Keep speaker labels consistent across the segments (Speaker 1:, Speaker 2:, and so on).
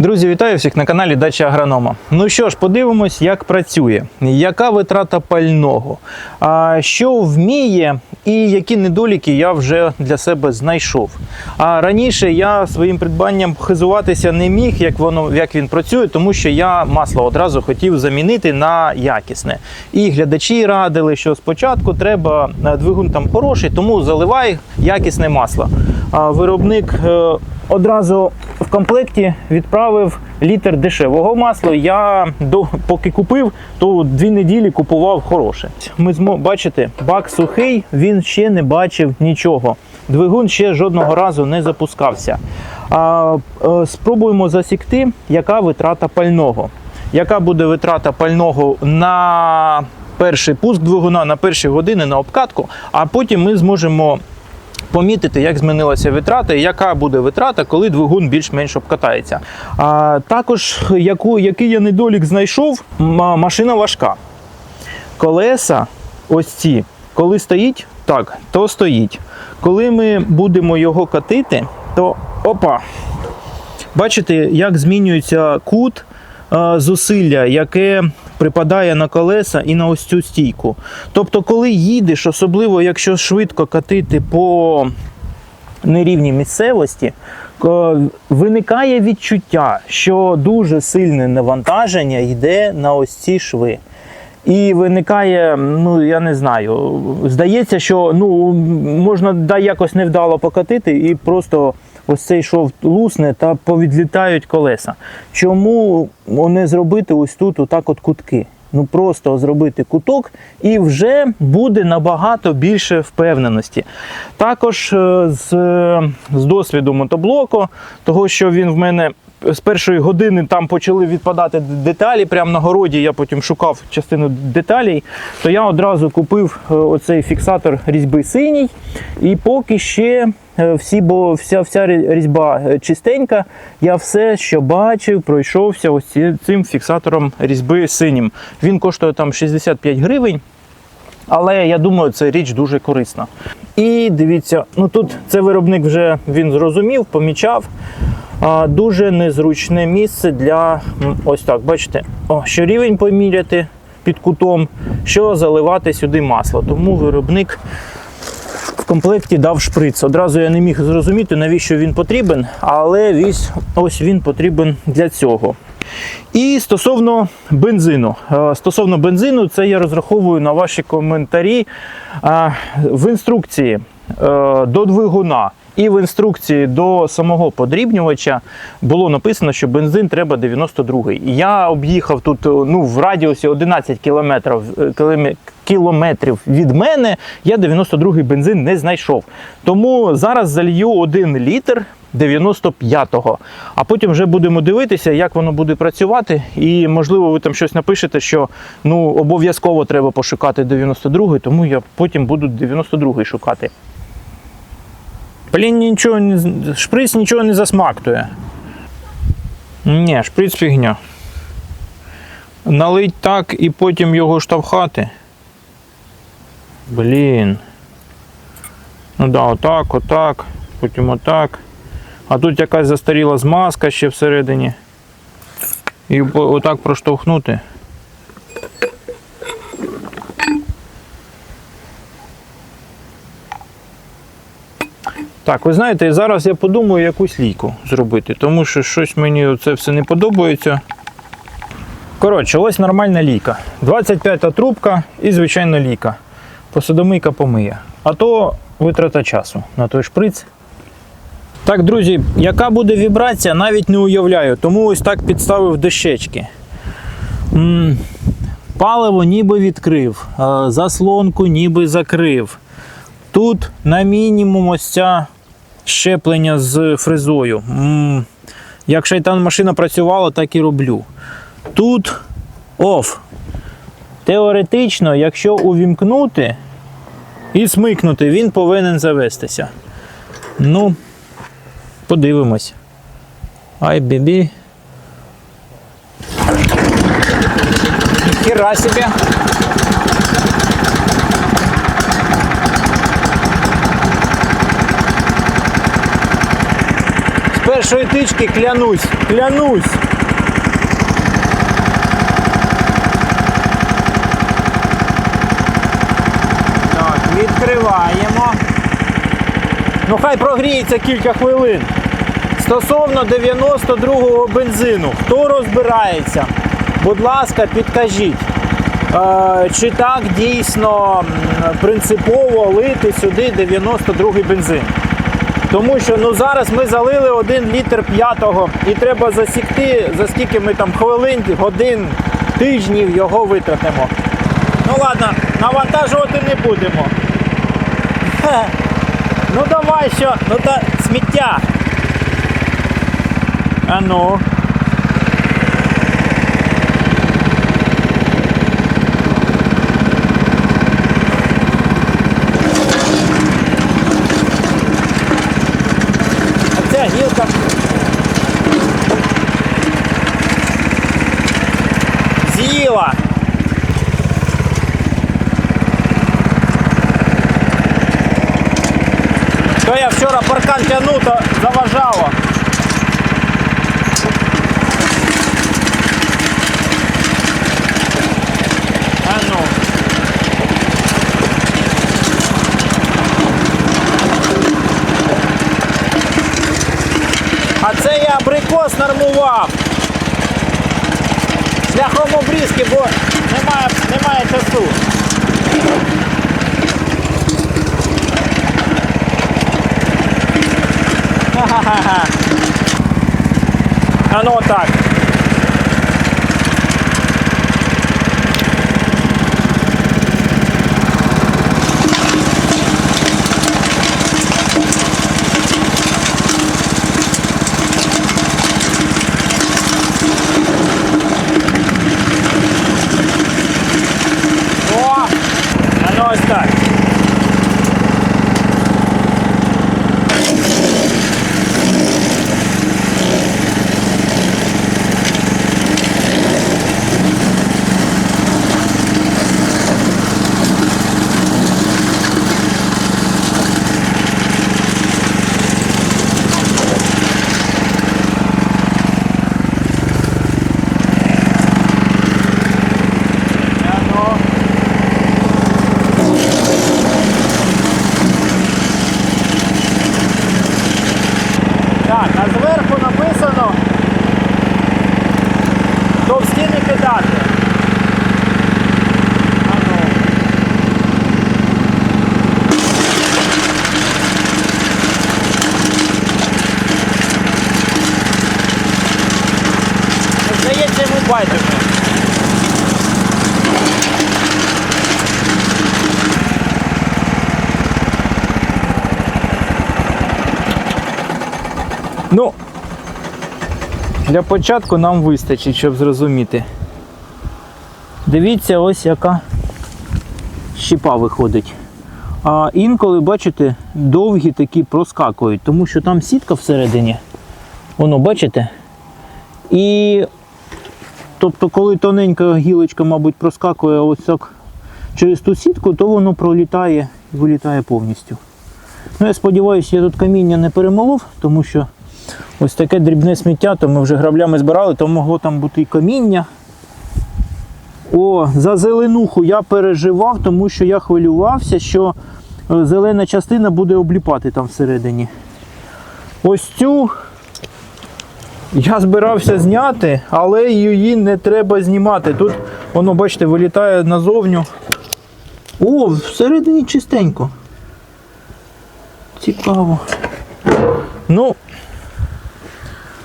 Speaker 1: Друзі, вітаю всіх на каналі Дача Агронома. Ну що ж, подивимось, як працює, яка витрата пального, що вміє і які недоліки я вже для себе знайшов. А раніше я своїм придбанням хизуватися не міг, як воно як він працює, тому що я масло одразу хотів замінити на якісне. І глядачі радили, що спочатку треба е, двигун там хороший, тому заливай якісне масло. А виробник е, одразу в комплекті відправив літр дешевого масла. Я до поки купив, то дві неділі купував хороше. Ми змо бачите, бак сухий, він ще не бачив нічого. Двигун ще жодного разу не запускався. А, е, спробуємо засікти, яка витрата пального. Яка буде витрата пального на перший пуск двигуна, на перші години на обкатку, а потім ми зможемо помітити, як змінилася витрата і яка буде витрата, коли двигун більш-менш обкатається. А також яку, який я недолік знайшов, машина важка. Колеса, ось ці, коли стоїть, так, то стоїть. Коли ми будемо його катити, то опа. Бачите, як змінюється кут зусилля, яке припадає на колеса і на ось цю стійку. Тобто, коли їдеш, особливо якщо швидко катити по нерівній місцевості, виникає відчуття, що дуже сильне навантаження йде на ось ці шви. І виникає, ну я не знаю, здається, що ну можна да якось невдало покатити і просто ось цей шов лусне та повідлітають колеса. Чому не зробити ось тут отак от кутки? Ну просто зробити куток і вже буде набагато більше впевненості. Також е, з, з досвіду мотоблоку, того що він в мене з першої години там почали відпадати деталі. Прямо на городі я потім шукав частину деталей, то я одразу купив е, оцей фіксатор різьби синій. І поки ще всі, бо вся, вся різьба е, чистенька, я все, що бачив, пройшовся ось цим фіксатором різьби синім. Він коштує там 65 гривень. Але я думаю, це річ дуже корисна. І дивіться, ну тут це виробник вже він зрозумів, помічав. А, дуже незручне місце для ось так, бачите, о, що рівень поміряти під кутом, що заливати сюди масло. Тому виробник комплекті дав шприц. Одразу я не міг зрозуміти, навіщо він потрібен, але ось, ось він потрібен для цього. І стосовно бензину. Е, Стосовно бензину, це я розраховую на ваші коментарі Е, в інструкції до двигуна. І в інструкції до самого подрібнювача було написано, що бензин треба 92-й. Я об'їхав тут е, ну, в радіусі 11 кілометрів, е, кілометрів від мене. Я 92-й бензин не знайшов. Тому зараз залью 1 літр 95-го. А потім вже будемо дивитися, як воно буде працювати. І можливо, ви там щось напишете, що ну обов'язково треба пошукати 92-й, тому я потім буду 92-й шукати. Блін, нічого не шприц нічого не засмактує. Ні, шприц фігня. Налить так і потім його штовхати. Блін. Ну да, отак, отак, потім отак. А тут якась застаріла змазка ще всередині. І отак проштовхнути. Так, ви знаєте, зараз я подумаю якусь лійку зробити, тому що щось мені це все не подобається. Коротше, ось нормальна лійка. 25-та трубка і звичайна лійка. Посудомийка помиє. А то витрата часу на той шприц. Так, друзі, яка буде вібрація, навіть не уявляю. Тому ось так підставив дощечки. М, Паливо ніби відкрив, заслонку ніби закрив. Тут на мінімум ось ця щеплення з фрезою. Як шайтан машина працювала, так і роблю. Тут оф. Теоретично, якщо увімкнути і смикнути, він повинен завестися. Ну, подивимось. Ай, бібі. Хера себе. Першої тички клянусь, клянусь. Так, відкриваємо. Ну хай прогріється кілька хвилин. Стосовно 92-го бензину, хто розбирається, будь ласка, підкажіть, е, чи так дійсно принципово лити сюди 92-й бензин. Тому що ну, зараз ми залили 1 літр п'ятого і треба засікти, за скільки ми там хвилин, годин, тижнів його витратимо. Ну ладно, навантажувати не будемо. Ну давай що, ну та сміття. А ну. А ця гілка. З'їла. Я паркан тягнув, заважало. А ну. А це я абрикос нормував. Шляхом обрізки, бо немає, немає часу. Ха-ха-ха. А ну так. О! А ну ось так. А ну. Так, а зверху написано товсті не кидати. А ну. Здається, йому байдуже. Ну, для початку нам вистачить, щоб зрозуміти. Дивіться, ось яка щіпа виходить. А інколи, бачите, довгі такі проскакують, тому що там сітка всередині. Воно, бачите? І тобто, коли тоненька гілочка, мабуть, проскакує ось так через ту сітку, то воно пролітає і вилітає повністю. Ну, я сподіваюся, я тут каміння не перемолов, тому що ось таке дрібне сміття, то ми вже граблями збирали, то могло там бути і каміння. О, за зеленуху я переживав, тому що я хвилювався, що е, зелена частина буде обліпати там всередині. Ось цю я збирався зняти, але її не треба знімати. Тут воно, бачите, вилітає назовню. О, всередині чистенько. Цікаво. Ну,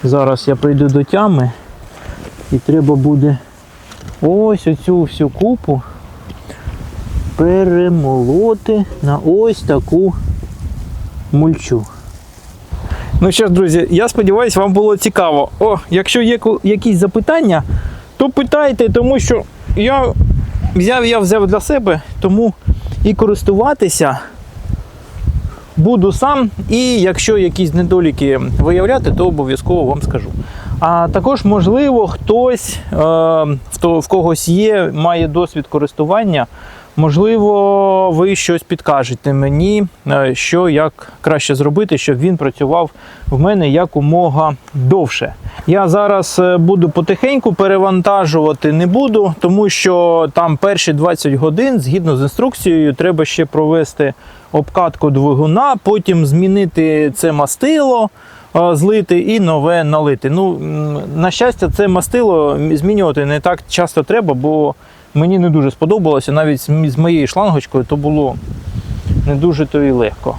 Speaker 1: зараз я прийду до тями і треба буде ось оцю всю купу перемолоти на ось таку мульчу. Ну що ж, друзі, я сподіваюся, вам було цікаво. О, якщо є якісь запитання, то питайте, тому що я взяв, я взяв для себе, тому і користуватися буду сам. І якщо якісь недоліки виявляти, то обов'язково вам скажу. А також, можливо, хтось, е, в когось є, має досвід користування, Можливо, ви щось підкажете мені, е, що як краще зробити, щоб він працював в мене якомога довше. Я зараз е, буду потихеньку перевантажувати не буду, тому що там перші 20 годин, згідно з інструкцією, треба ще провести обкатку двигуна, потім змінити це мастило. е, Злити і нове налити. Ну, на щастя, це мастило змінювати не так часто треба, бо мені не дуже сподобалося. Навіть з моєю шлангочкою то було не дуже то і легко.